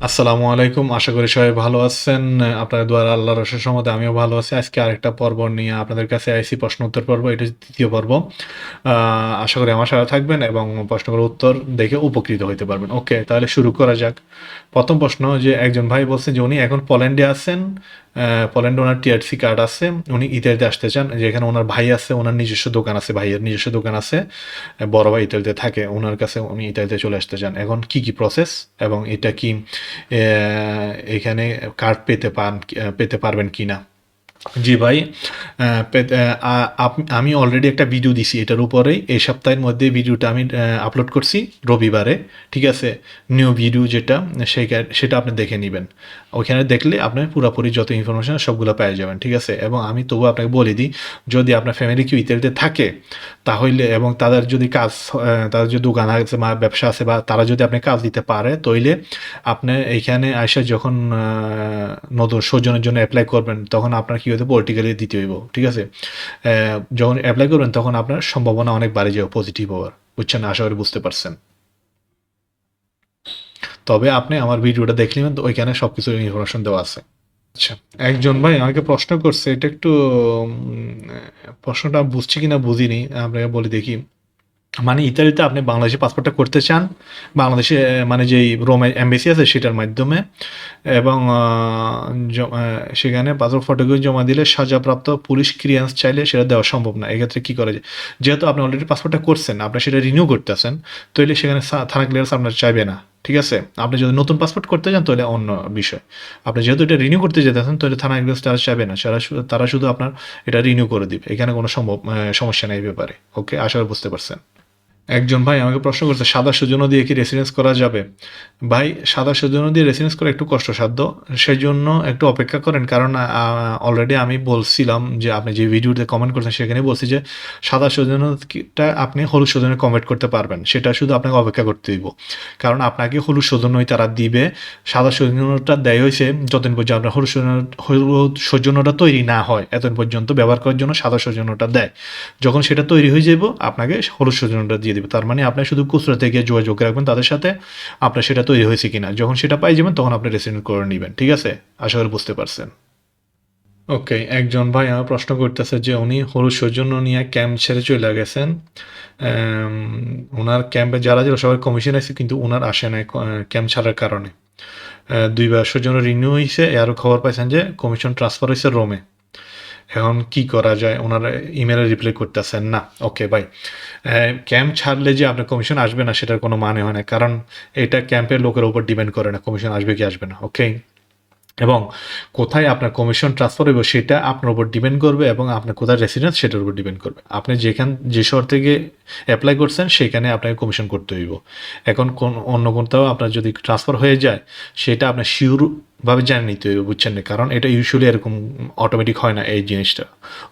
আসসালামু আলাইকুম। আশা করি সবাই ভালো আছেন। আপনাদের দোয়ার আল্লাহ রসের সম্মতে আমিও ভালো আছি। আজকে আরেকটা পর্ব নিয়ে আপনাদের কাছে আইসি প্রশ্ন উত্তর পর্ব। এটা দ্বিতীয় পর্ব। আশা করি আমার সাথে থাকবেন এবং প্রশ্নগুলোর উত্তর দেখে উপকৃত হইতে পারবেন। ওকে, তাহলে শুরু করা যাক। প্রথম প্রশ্ন যে, একজন ভাই বলছেন যে, উনি এখন পোল্যান্ডে আছেন। পোল্যান্ডে ওনার টিআরসি কার্ড আছে। উনি ইতালিতে আসতে চান। যেখানে ওনার ভাই আছে, ওনার নিজস্ব দোকান আছে, ভাইয়ের নিজস্ব দোকান আছে। বড় ভাই ইতালিতে থাকে। ওনার কাছে উনি ইতালিতে চলে আসতে চান। এখন কি কি প্রসেস এবং এটা কি এখানে কার্ড পেতে পান পেতে পারবেন কি না জি ভাই আমি অলরেডি একটা ভিডিও দিছি, এটার উপরেই এই সপ্তাহের মধ্যে ভিডিওটা আমি আপলোড করছি রবিবারে, ঠিক আছে? নিউ ভিডিও যেটা, সেটা আপনি দেখে নেবেন। ওইখানে দেখলে আপনি পুরোপুরি যত ইনফরমেশন সবগুলো পেয়ে যাবেন, ঠিক আছে? এবং আমি তবু আপনাকে বলে দিই, যদি আপনার ফ্যামিলি কেউ ইতালিতে থাকে, তাহলে এবং তাদের যদি কাজ তাদের যদি দোকান আছে বা ব্যবসা আছে বা তারা যদি আপনি কাজ দিতে পারে, তাইলে আপনি এইখানে আসে যখন নতুন সৌজনের জন্য অ্যাপ্লাই করবেন, তখন আপনার কি হতে পলিটিক্যালি দিতে হইব, ঠিক আছে? যখন অ্যাপ্লাই করবেন তখন আপনার সম্ভাবনা অনেক বাড়ে যাবে পজিটিভ হওয়ার, বুঝছেন? আশা করি বুঝতে পারছেন। তবে আপনি আমার ভিডিওটা দেখলে ওইখানে সব কিছু ইনফরমেশন দেওয়া আছে। আচ্ছা একজন ভাই আমাকে প্রশ্ন করছে, এটা একটু প্রশ্নটা বুঝছি কিনা বুঝিনি, আপনাকে বলে দেখি। মানে ইতালিতে আপনি বাংলাদেশে পাসপোর্টটা করতে চান, বাংলাদেশে মানে যেই রোমে এমবেসি আছে সেটার মাধ্যমে, এবং সেখানে পাসপোর্ট ফটোগ্রাফি জমা দিলে সাজাপ্রাপ্ত পুলিশ ক্লিয়ারেন্স চাইলে সেটা দেওয়া সম্ভব না। এক্ষেত্রে কী করা যায়? যেহেতু আপনি অলরেডি পাসপোর্টটা করছেন, আপনি সেটা রিনিউ করতেছেন তাহলে সেখানে থানা ক্লিয়ারেন্স আপনার চাইবে না, ঠিক আছে? আপনি যদি নতুন পাসপোর্ট করতে চান তাহলে অন্য বিষয়। আপনি যেহেতু এটা রিনিউ করতে যেতেছেন তাহলে থানা ক্লিয়ারেন্স তারা চাইবে না সেটা তারা শুধু আপনার এটা রিনিউ করে দিবে। এখানে কোনো সম্ভব সমস্যা নেই ব্যাপারে, ওকে? আশা বুঝতে পারছেন। একজন ভাই আমাকে প্রশ্ন করছে, সাদা সৌজন্য দিয়ে কি রেসিডেন্স করা যাবে? ভাই, সাদা সৌজন্য দিয়ে রেসিডেন্স করা একটু কষ্টসাধ্য সেই জন্য একটু অপেক্ষা করেন, কারণ অলরেডি আমি বলছিলাম যে, আপনি যে ভিডিওতে কমেন্ট করছেন সেখানে বলছি যে, সাদা সৌজন্যটা আপনি হলুদ সৌজন্য কমেন্ট করতে পারবেন, সেটা শুধু আপনাকে অপেক্ষা করতে দিব কারণ আপনাকে হলুদ সৌজন্যই তারা দিবে, সাদা সৌজন্যটা দেয় হয়েছে যতদিন পর্যন্ত আপনার হলুদ সৌজন্য হলুদ সৌজন্যটা তৈরি না হয়, এতদিন পর্যন্ত ব্যবহার করার জন্য সাদা সৌজন্যটা দেয়। যখন সেটা তৈরি হয়ে যাব আপনাকে হলুদ সৌজন্যটা দিয়ে দেবে। তার মানে আপনি শুধু খুচরা থেকে যোগাযোগ রাখবেন তাদের সাথে আপনার সেটা তৈরি হয়েছে কিনা। যখন সেটা পাই যাবেন তখন আপনি রেসিডেন্ট করে নেবেন। ঠিক আছে? আশা করি বুঝতে পারছেন। ওকে একজন ভাই আমার প্রশ্ন করতেছে যে উনি হলুদ সৌজন্য নিয়ে ক্যাম্প ছেড়ে চলে গেছেন। ওনার ক্যাম্পে যারা যারা সবাই কমিশন আছে কিন্তু ওনার আসে নাই ক্যাম্প ছাড়ার কারণে। আহ, দুই বছর জন্য রিনিউ হয়েছে আরও খবর পাইছেন যে কমিশন ট্রান্সফার হয়েছে রোমে এখন কি করা যায়? ওনারা ইমেলে রিপ্লাই করতেছেন, না ওকে ভাই ক্যাম্প ছাড়লে যে আপনার কমিশন আসবে না, সেটার কোনো মানে হয় না, কারণ এটা ক্যাম্পের লোকের উপর ডিপেন্ড করে না কমিশন আসবে কি আসবে না ওকে এবং কোথায় আপনার কমিশন ট্রান্সফার হইব, সেটা আপনার উপর ডিপেন্ড করবে এবং আপনার কোথায় রেসিডেন্স সেটার উপর ডিপেন্ড করবে। আপনি যেখান, যে শহর থেকে অ্যাপ্লাই করছেন, সেখানে আপনাকে কমিশন করতে হইব। এখন কোন, অন্য কোনটাও আপনার যদি ট্রান্সফার হয়ে যায়, সেটা আপনার শিওর ভাবে জানি নিতে হইব বুঝছেন না? কারণ এটা ইউজুয়ালি এরকম অটোমেটিক হয় না এই জিনিসটা।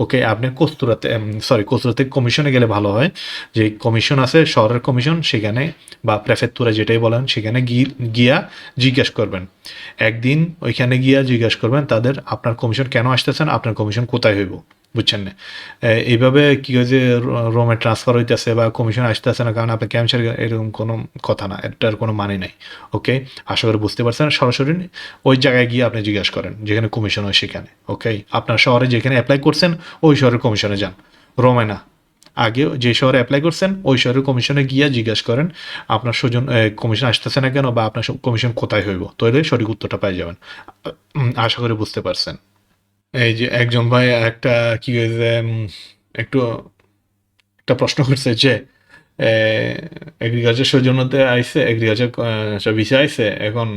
ওকে আপনি কস্তুরাতে সরি কস্তুরাতে কমিশনে গেলে ভালো হয়। যে কমিশন আছে, শহরের কমিশন সেখানে বা প্রেফেক্টুরা যেটাই বলেন, সেখানে গিয়া জিজ্ঞেস করবেন। একদিন ওইখানে গিয়া জিজ্ঞেস করবেন, তাদের আপনার কমিশন কেন আসতেছেন আপনার কমিশন কোথায় হইব? বুঝছেন না? এইভাবে কি হয় যে রোমে ট্রান্সফার হইতেছে বা কমিশন আসতেছে না, কারণ আপনি ক্যান্সার এরকম কোনো কথা না, এটার কোনো মানে নাই ওকে আশা করি বুঝতে পারছেন। সরাসরি ওই জায়গায় গিয়ে আপনি জিজ্ঞেস করেন, যেখানে কমিশন হয় সেখানে ওকে আপনার শহরে যেখানে অ্যাপ্লাই করছেন, ওই শহরের কমিশনে যান। রোমে না। আগে যে শহরে অ্যাপ্লাই করছেন, ওই শহরের কমিশনে গিয়ে জিজ্ঞেস করেন, আপনার সুজন কমিশন আসতেছে না কেন বা আপনার কমিশন কোথায় হইব? তাহলে সঠিক উত্তরটা পেয়ে যাবেন। আশা করি বুঝতে পারছেন। এই যে একজন ভাই একটা, কি হয়েছে একটু একটা প্রশ্ন করছে যে এগ্রিকালচার সৌজন্যতে আইসে এগ্রিকালচার ভিসা আইসে এখন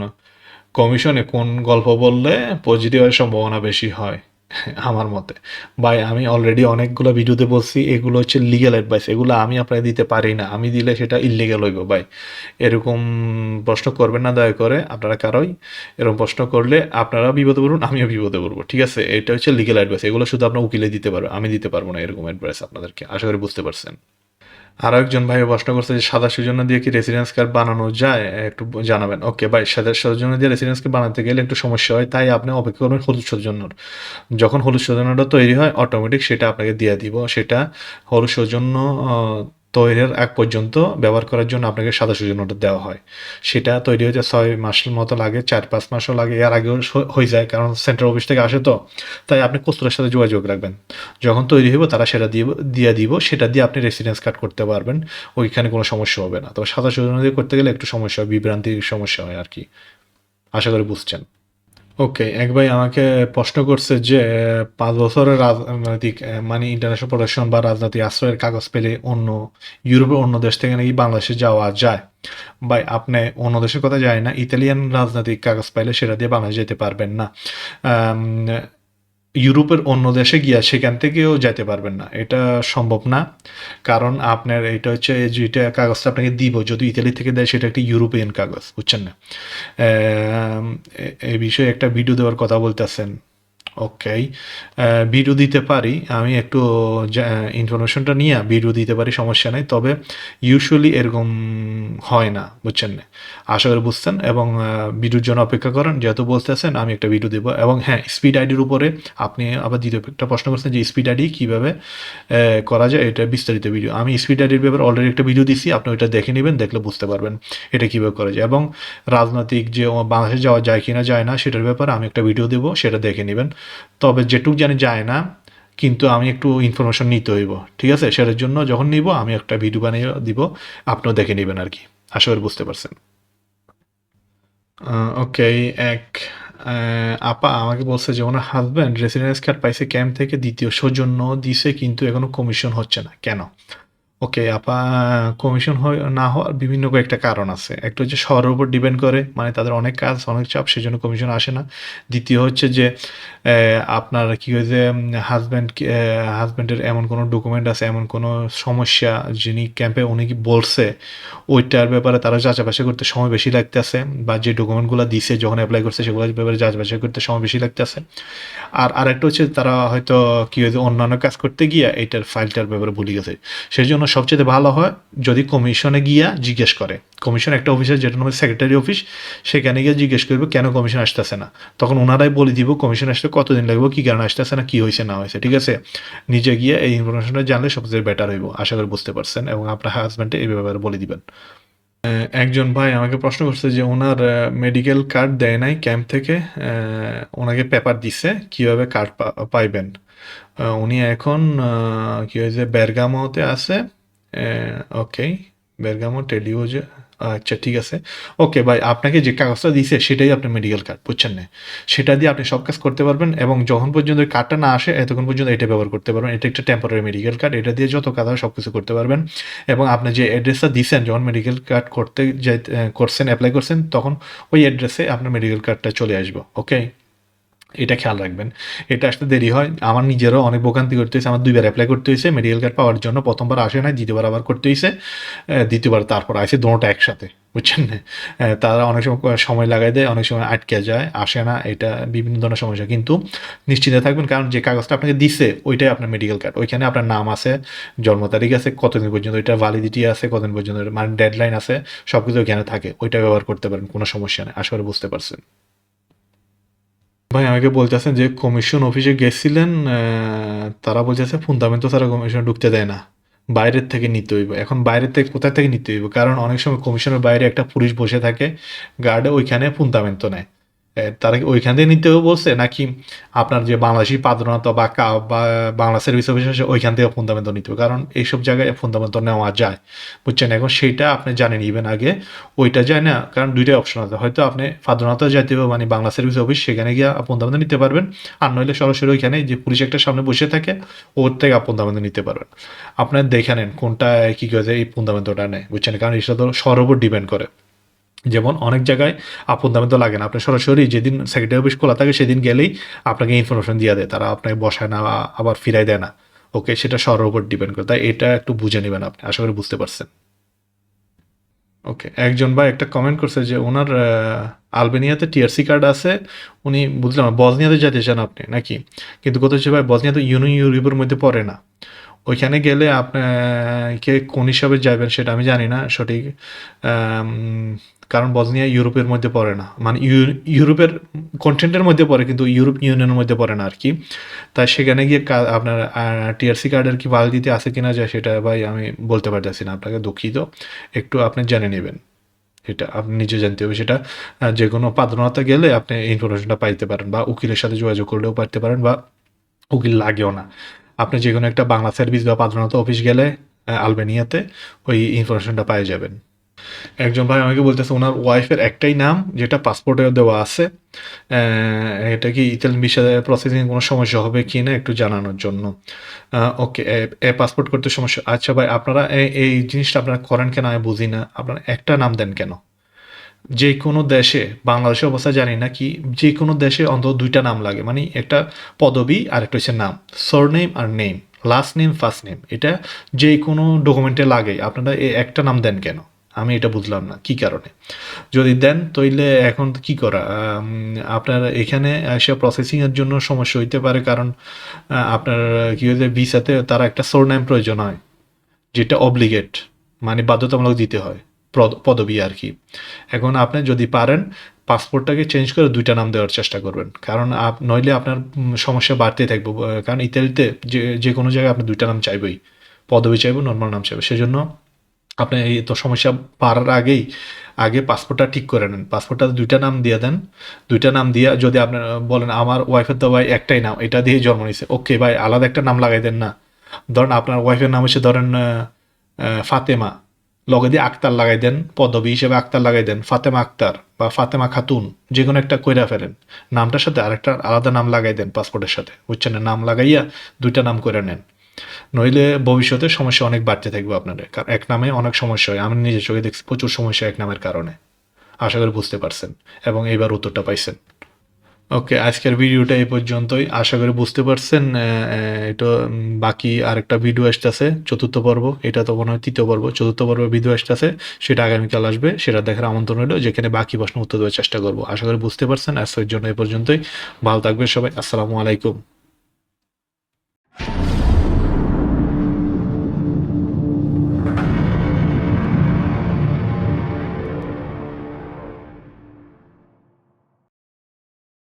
কমিশনে কোন গল্প বললে পজিটিভ সম্ভাবনা বেশি হয়? আমার মতে। ভাই, আমি অলরেডি অনেকগুলো ভিডিওতে বলছি, এগুলো হচ্ছে লিগ্যাল অ্যাডভাইস এগুলো আমি আপনাকে দিতে পারি না। আমি দিলে সেটা ইলিগাল হইব, ভাই। এরকম প্রশ্ন করবেন না, দয়া করে। আপনারা কারোই এরকম প্রশ্ন করলে আপনারা বিপদে পড়ুন, আমিও বিপদে পড়ব, ঠিক আছে? এটা হচ্ছে লিগ্যাল অ্যাডভাইস এগুলো শুধু আপনার উকিলে দিতে পারবে, আমি দিতে পারব না এরকম অ্যাডভাইস আপনাদেরকে, আশা করি বুঝতে পারছেন। আরও একজন ভাই প্রশ্ন করছে যে সাদা সৌজন্য দিয়ে কি রেসিডেন্স কার্ড বানানো যায়? একটু জানাবেন। ওকে ভাই, সাদা সৌজন্য দিয়ে রেসিডেন্স কার্ড বানাতে গেলে একটু সমস্যা হয়, তাই আপনি অপেক্ষা করবেন হলুদ সৌজন্যর। যখন হলুদ সৌজন্যটা তৈরি হয় অটোমেটিক সেটা আপনাকে দিয়ে দিব। সেটা হলুদ সৌজন্য তৈরির আগ পর্যন্ত ব্যবহার করার জন্য আপনাকে সাদা সূর্য নোট দেওয়া হয়। সেটা তৈরি হতে ছয় মাসের মতো লাগে, চার পাঁচ মাসও লাগে, এর আগেও হয়ে যায় কারণ সেন্ট্রাল অফিস থেকে আসে তো। তাই আপনি কস্তুরের সাথে যোগাযোগ রাখবেন। যখন তৈরি হইব তারা সেটা দিয়ে দিয়ে দিব, সেটা দিয়ে আপনি রেসিডেন্স কার্ড করতে পারবেন, ওইখানে কোনো সমস্যা হবে না। তবে সাদা সূর্য দিয়ে করতে গেলে একটু সমস্যা, বিভ্রান্তির সমস্যা হয় আর কি। আশা করি বুঝছেন। ওকে, এক ভাই আমাকে প্রশ্ন করছে যে পাঁচ বছরের রাজনৈতিক মানে ইন্টারন্যাশনাল প্রোটেকশন বা রাজনৈতিক আশ্রয়ের কাগজ পেলে অন্য ইউরোপের অন্য দেশ থেকে নাকি বাংলাদেশে যাওয়া যায়? ভাই, আপনি অন্য দেশের কথা যায় না, ইতালিয়ান রাজনৈতিক কাগজ পাইলে সেটা দিয়ে বাংলাদেশ যেতে পারবেন না। ইউরোপের অন্য দেশে গিয়া সেখান থেকেও যেতে পারবেন না। এটা সম্ভব না। কারণ আপনার এটা হচ্ছে যেটা কাগজটা আপনাকে দিব, যদি ইতালি থেকে দেয় সেটা একটা ইউরোপিয়ান কাগজ, বুঝছেন না? এই বিষয়ে একটা ভিডিও দেওয়ার কথা বলতেছেন। ওকে ভিডিও দিতে পারি? আমি একটু ইনফরমেশনটা নিয়ে ভিডিও দিতে পারি, সমস্যা নেই। তবে ইউজুয়ালি এরকম হয় না, বুঝছেন? না আশা করি বুঝছেন। এবং ভিডিওর জন্য অপেক্ষা করেন। যেহেতু বলতেছেন, আমি একটা ভিডিও দেবো। এবং হ্যাঁ স্পিড আইডির উপরে আপনি আবার দ্বিতীয় একটা প্রশ্ন করছেন যে স্পিড আইডি কীভাবে করা যায়? এটা বিস্তারিত ভিডিও আমি স্পিড আইডির ব্যাপারে অলরেডি একটা ভিডিও দিছি। আপনি ওইটা দেখে নেবেন, দেখলে বুঝতে পারবেন এটা কীভাবে করা যায়। এবং রাজনৈতিক যে বাংলাদেশে যাওয়া যায় কিনা, যায় না, সেটার ব্যাপারে আমি একটা ভিডিও দেবো, সেটা দেখে নেবেন। তবে যেটুক জানি যায় না, কিন্তু আমি একটু ইনফরমেশন নিতে হইব, ঠিক আছে? সেটার জন্য যখন নিব, আমি একটা ভিডিও বানিয়ে দিব, আপনিও দেখে নেবেন আর কি আশা করি বুঝতে পারছেন। ওকে এক আপা আমাকে বলছে যে ওনার হাজব্যান্ড রেসিডেন্স কার্ড পাইছে ক্যাম্প থেকে, দ্বিতীয়, সৌজন্য দিছে, কিন্তু এখনও কমিশন হচ্ছে না। কেন? ওকে আপা কমিশন না হওয়ার বিভিন্ন কয়েকটা কারণ আছে। একটা হচ্ছে শহরের উপর ডিপেন্ড করে মানে তাদের অনেক কাজ, অনেক চাপ, সেজন্য কমিশন আসে না। দ্বিতীয় হচ্ছে যে আপনার কি হয়েছে হাজব্যান্ড হাজব্যান্ডের এমন কোনো ডকুমেন্ট আছে, এমন কোনো সমস্যা যিনি ক্যাম্পে উনি কি বলছে, ওইটার ব্যাপারে তারা যাচাই বাছাই করতে সময় বেশি লাগতেছে, বা যে ডকুমেন্টগুলো দিছে, যখন অ্যাপ্লাই করছে, সেগুলোর ব্যাপারে যাচাই বাছাই করতে সময় বেশি লাগতেছে। আর আরেকটা হচ্ছে তারা হয়তো কি হয়েছে, অন্যান্য কাজ করতে গিয়ে এইটার ফাইলটার ব্যাপারে ভুলে গেছে। সেই জন্য সবচেয়ে ভালো হয় যদি কমিশনে গিয়া জিজ্ঞেস করে। কমিশন একটা অফিসের যেটা নাম সেক্রেটারি অফিস সেখানে গিয়ে জিজ্ঞেস করবে কেন কমিশন আসতেছে না। তখন ওনারাই বলে দিব কমিশন আসতে কতদিন লাগবে, কী কারণে আসতেছে না, কি হয়েছে, না হয়েছে, ঠিক আছে? নিজে গিয়ে এই ইনফরমেশনটা জানলে সবচেয়ে বেটার হইব, আশা করি বুঝতে পারছেন, এবং আপনার হাজব্যান্ডে এই ব্যাপারে বলে দিবেন। একজন ভাই আমাকে প্রশ্ন করছে যে ওনার মেডিকেল কার্ড দেয় নাই ক্যাম্প থেকে ওনাকে পেপার দিছে, কীভাবে কার্ড পাইবেন? উনি এখন কি হয়েছে, বেরগামোতে আছে ওকে বেরগামো টেলিও যে আচ্ছা ঠিক আছে। ওকে ভাই, আপনাকে যে কাগজটা দিছে, সেটাই আপনার মেডিকেল কার্ড বুঝছেন না? সেটা দিয়ে আপনি সব কাজ করতে পারবেন এবং যখন পর্যন্ত কার্ডটা না আসে, এতক্ষণ পর্যন্ত এটা ব্যবহার করতে পারবেন। এটা একটা টেম্পোরারি মেডিকেল কার্ড এটা দিয়ে যত কাজ হয়, সব কিছু করতে পারবেন। এবং আপনি যে অ্যাড্রেসটা দিছেন, যখন মেডিকেল কার্ড করতে যাই করছেন অ্যাপ্লাই করছেন, তখন ওই অ্যাড্রেসে আপনার মেডিকেল কার্ডটা চলে আসবে ওকে এটা খেয়াল রাখবেন। এটা আসতে দেরি হয়। আমার নিজেরও অনেক ভোগান্তি করতে হয়েছে আমার দুইবার অ্যাপ্লাই করতে হয়েছে। মেডিকেল কার্ড পাওয়ার জন্য প্রথমবার আসে না দ্বিতীয়বার আবার করতে হয়েছে। দ্বিতীয়বার তারপর আসে দুটোটা একসাথে, বুঝছেন? তারা অনেক সময় সময় লাগাই দেয়, অনেক সময় আটকে যায়, আসে না। এটা বিভিন্ন ধরনের সমস্যা। কিন্তু নিশ্চিন্তে থাকবেন, কারণ যে কাগজটা আপনাকে দিছে, ওইটাই আপনার মেডিকেল কার্ড ওইখানে আপনার নাম আছে, জন্ম তারিখ আছে, কতদিন পর্যন্ত ওইটা ভ্যালিডিটি আছে, কতদিন পর্যন্ত মানে ডেডলাইন আছে সব কিছু ওইখানে থাকে। ওইটা ব্যবহার করতে পারেন, কোনো সমস্যা নেই। আশা করি বুঝতে পারছেন। ভাই আমাকে বলতেছেন যে কমিশন অফিসে গেছিলেন তারা বলতেছে তো তারা কমিশনে ঢুকতে দেয় না। বাইরের থেকে নিতে হইব। এখন বাইরের থেকে কোথায় থেকে নিতে হইব? কারণ অনেক সময় কমিশনের বাইরে একটা পুলিশ বসে থাকে গার্ডে ওইখানে ফুন্দামেন্টো নেয়। এ, তারা ওইখান থেকে নিতে হবে বলছে? নাকি আপনার যে বাংলাদেশি পাদ্রনাত বা কা- বা বাংলা সার্ভিস অফিস আছে, ওইখান থেকে ফুন্দামেন্টো নিতে হবে? কারণ এইসব জায়গায় ফুন্দামেন্টো নেওয়া যায়। বুঝছেন? এখন সেইটা আপনি জানেন ইভেন আগে, ওইটা যায় না। কারণ দুইটাই অপশন আছে। হয়তো আপনি ফাদ্রনাথ যাইতে হবে মানে বাংলা সার্ভিস অফিস সেখানে গিয়ে আপন দামেন্দ্র নিতে পারবেন। আর নইলে সরাসরি ওইখানে যে পুলিশ একটা সামনে বসে থাকে, ওর থেকে আপন দামেন্দ্র নিতে পারবেন। আপনার দেখে নেন কোনটা, কী করে এই পুন্দামেন্দ্রটা নেয়। বুঝছেন? কারণ এটা তো সর ডিপেন্ড করে। যেমন অনেক জায়গায় আপন দামে তো লাগে না। আপনি সরাসরি যেদিন সেক্রেটারি অফিস খোলা থাকে সেদিন গেলেই আপনাকে ইনফরমেশন দিয়ে দেয়। তারা আপনাকে বসায় না, আবার ফিরাই দেয় না। ওকে, সেটা শহরের উপর ডিপেন্ড করে। তাই এটা একটু বুঝে নেবেন আপনি। আশা করি বুঝতে পারছেন। ওকে, একজন ভাই একটা কমেন্ট করছে যে ওনার আলবেনিয়াতে টিআরসি কার্ড আছে। উনি বুঝলাম বজনিয়াতে যেতে চান আপনি নাকি? কিন্তু কথা হচ্ছে, ভাই বজনিয়া তো ইউনো ইউরোপের মধ্যে পড়ে না। ওইখানে গেলে আপনাকে কোন হিসাবে যাবেন সেটা আমি জানি না। সঠিক কারণ বসনিয়া ইউরোপের মধ্যে পড়ে না। মানে ইউ- ইউরোপের কন্টেন্টের মধ্যে পড়ে, কিন্তু ইউরোপ ইউনিয়নের মধ্যে পড়ে না আর কি। তাই সেখানে গিয়ে আপনার টিআরসি কার্ডের কি ভ্যালিডিটি আছে কিনা যায় সেটা ভাই আমি বলতে পারতেছি না, আপনাকে দুঃখিত। একটু আপনি জেনে নেবেন। এটা আপনি নিজে জানতে হবে। সেটা যে কোনো পাদ্রনাতে গেলে আপনি ইনফরমেশনটা পাইতে পারেন বা উকিলের সাথে যোগাযোগ করলেও পাইতে পারেন বা উকিল লাগেও না। আপনি যে কোনো একটা বাংলা সার্ভিস বা পাদ্রনাতা অফিস গেলে আলবেনিয়াতে ওই ইনফরমেশনটা পেয়ে যাবেন। একজন ভাই আমাকে বলতেছে, ওনার ওয়াইফের একটাই নাম, যেটা পাসপোর্টে দেওয়া আছে। এটা কি ইতালিয়ান ভিসা প্রসেসিং কোনো সমস্যা হবে কি না একটু জানানোর জন্য। ওকে এ পাসপোর্ট করতে সমস্যা। আচ্ছা ভাই, আপনারা এই- জিনিসটা আপনারা করেন কেন? আমি বুঝি না। আপনারা একটা নাম দেন কেন? যে কোনো দেশে, বাংলাদেশের অবস্থা জানি না কি যে কোনো দেশে অন্তত দুইটা নাম লাগে। মানে একটা পদবি আর একটা হচ্ছে নাম। সরনেম আর name last name first name এটা যে কোনো ডকুমেন্টে লাগে। আপনারা একটা নাম দেন কেন? আমি এটা বুঝলাম না, কি কারণে? যদি দেন তাইলে এখন কি করা? আপনার এখানে এসে প্রসেসিংয়ের জন্য সমস্যা হইতে পারে কারণ আপনার কি হয়েছে ভিসাতে তারা একটা সোরনেম প্রয়োজন হয়, যেটা অব্লিগেট মানে বাধ্যতামূলক দিতে হয়, পদ- পদবি আর কি। এখন আপনি যদি পারেন পাসপোর্টটাকে চেঞ্জ করে দুইটা নাম দেওয়ার চেষ্টা করবেন, কারণ আপ, নইলে আপনার সমস্যা বাড়তে থাকবে কারণ ইতালিতে যে যে কোনো জায়গায় আপনি দুইটা নাম চাইবেই, পদবি চাইব নর্মাল নাম চাইব সেজন্য আপনি এই তো সমস্যা পারার আগেই, আগে পাসপোর্টটা ঠিক করে নেন। পাসপোর্টটা দুইটা নাম দিয়ে দেন। দুইটা নাম দিয়ে যদি আপনার বলেন আমার ওয়াইফের তো ভাই একটাই নাম, এটা দিয়ে জন্ম নিয়েছে ওকে ভাই, আলাদা একটা নাম লাগাই দেন না। ধরেন আপনার ওয়াইফের নাম হচ্ছে ধরেন ফাতেমা। লগে দিয়ে আক্তার লাগাই দেন, পদবী হিসেবে আক্তার লাগাই দেন, ফাতেমা আক্তার বা ফাতেমা খাতুন যে কোনো একটা কইরা ফেলেন। নামটার সাথে আরেকটা আলাদা নাম লাগাই দেন পাসপোর্টের সাথে। বুঝছেন? নাম লাগাইয়া দুইটা নাম করে নেন। নইলে ভবিষ্যতে সমস্যা অনেক বাড়তে থাকবে আপনাদের। কারণ এক নামে অনেক সমস্যা হয়। আমি নিজের চোখে দেখছি প্রচুর সমস্যা এক নামের কারণে। আশা করি বুঝতে পারছেন এবং এইবার উত্তরটা পাইছেন। ওকে, আজকের ভিডিওটা এই পর্যন্তই। আশা করি বুঝতে পারছেন এটা বাকি আরেকটা ভিডিও আসতেছে, চতুর্থ পর্ব। এটা তো মনে হয় তৃতীয় পর্ব। চতুর্থ পর্ব ভিডিও আসতেছে। সেটা আগামীকাল আসবে। সেটা দেখার আমন্ত্রণ রইল। যেখানে বাকি প্রশ্ন উত্তর দেওয়ার চেষ্টা করব। আশা করি বুঝতে পারছেন। আজকের জন্য এই পর্যন্তই। ভালো থাকবে সবাই। আসসালামু আলাইকুম।